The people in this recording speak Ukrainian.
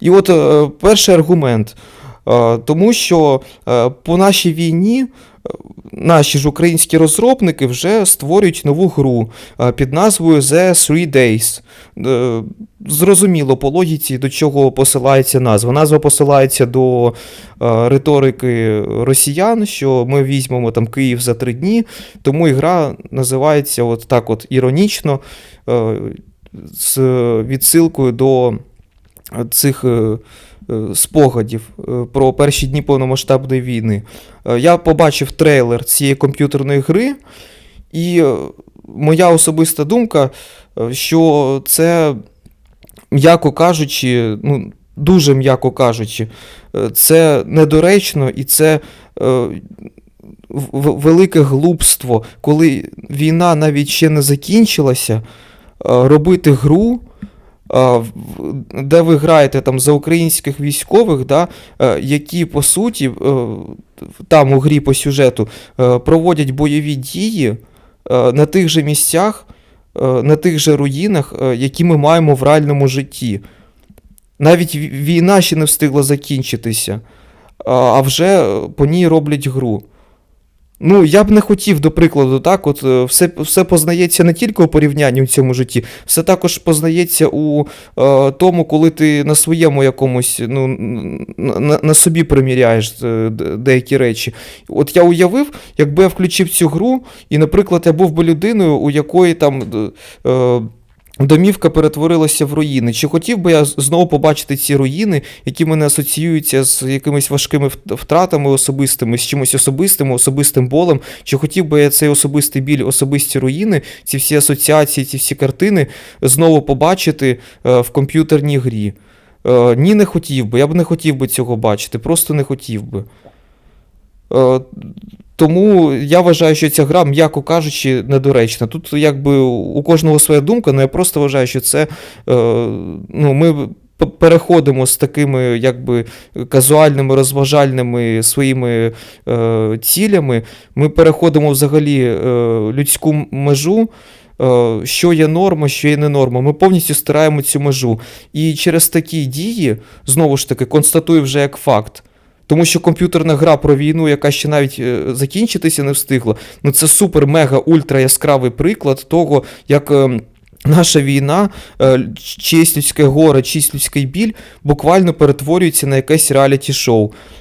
І от е, перший аргумент. Е, Тому що е, по нашій війні наші ж українські розробники вже створюють нову гру під назвою The Three Days. Зрозуміло по логіці, до чого посилається назва. Назва посилається до риторики росіян, що ми візьмемо там Київ за три дні, тому і гра називається от так от іронічно з відсилкою до цих е, е, спогадів е, про перші дні повномасштабної війни. Я побачив трейлер цієї комп'ютерної гри, і моя особиста думка, що це, м'яко кажучи, ну, дуже м'яко кажучи, це недоречно і це. велике глупство, коли війна навіть ще не закінчилася, робити гру, де ви граєте там за українських військових, да, е, які по суті е, там у грі по сюжету е, проводять бойові дії е, на тих же місцях, е, на тих же руїнах, е, які ми маємо в реальному житті. Навіть війна ще не встигла закінчитися, а- вже е, по ній роблять гру. Ну, я б не хотів, до прикладу, так, от е, все, все познається не тільки у порівнянні у цьому житті, все також познається у е, тому, коли ти на своєму якомусь, ну, на, на собі приміряєш е, деякі речі. От я уявив, якби я включив цю гру, і, наприклад, я був би людиною, у якої там. Е, Домівка перетворилася в руїни. Чи хотів би я знову побачити ці руїни, які мене асоціюються з якимись важкими втратами особистими, з чимось особистим, особистим болем? Чи хотів би я цей особистий біль, особисті руїни, ці всі асоціації, ці всі картини знову побачити е, в комп'ютерній грі? Е, ні, не хотів би. Я б не хотів би цього бачити, просто не хотів би. Тому я вважаю, що ця гра, м'яко кажучи, недоречна. Тут якби у кожного своя думка, але я просто вважаю, що це е, ну, ми переходимо з такими якби казуальними, розважальними своїми е, цілями. Ми переходимо взагалі е, людську межу. е, Що є норма, що є не норма. Ми повністю стираємо цю межу. І через такі дії, знову ж таки, констатую вже як факт. Тому що комп'ютерна гра про війну, яка ще навіть е, закінчитися не встигла, ну це супер, мега, ультра яскравий приклад того, як. е, Наша війна, чиєсь людське горе, честь людський біль буквально перетворюється на якесь реаліті-шоу.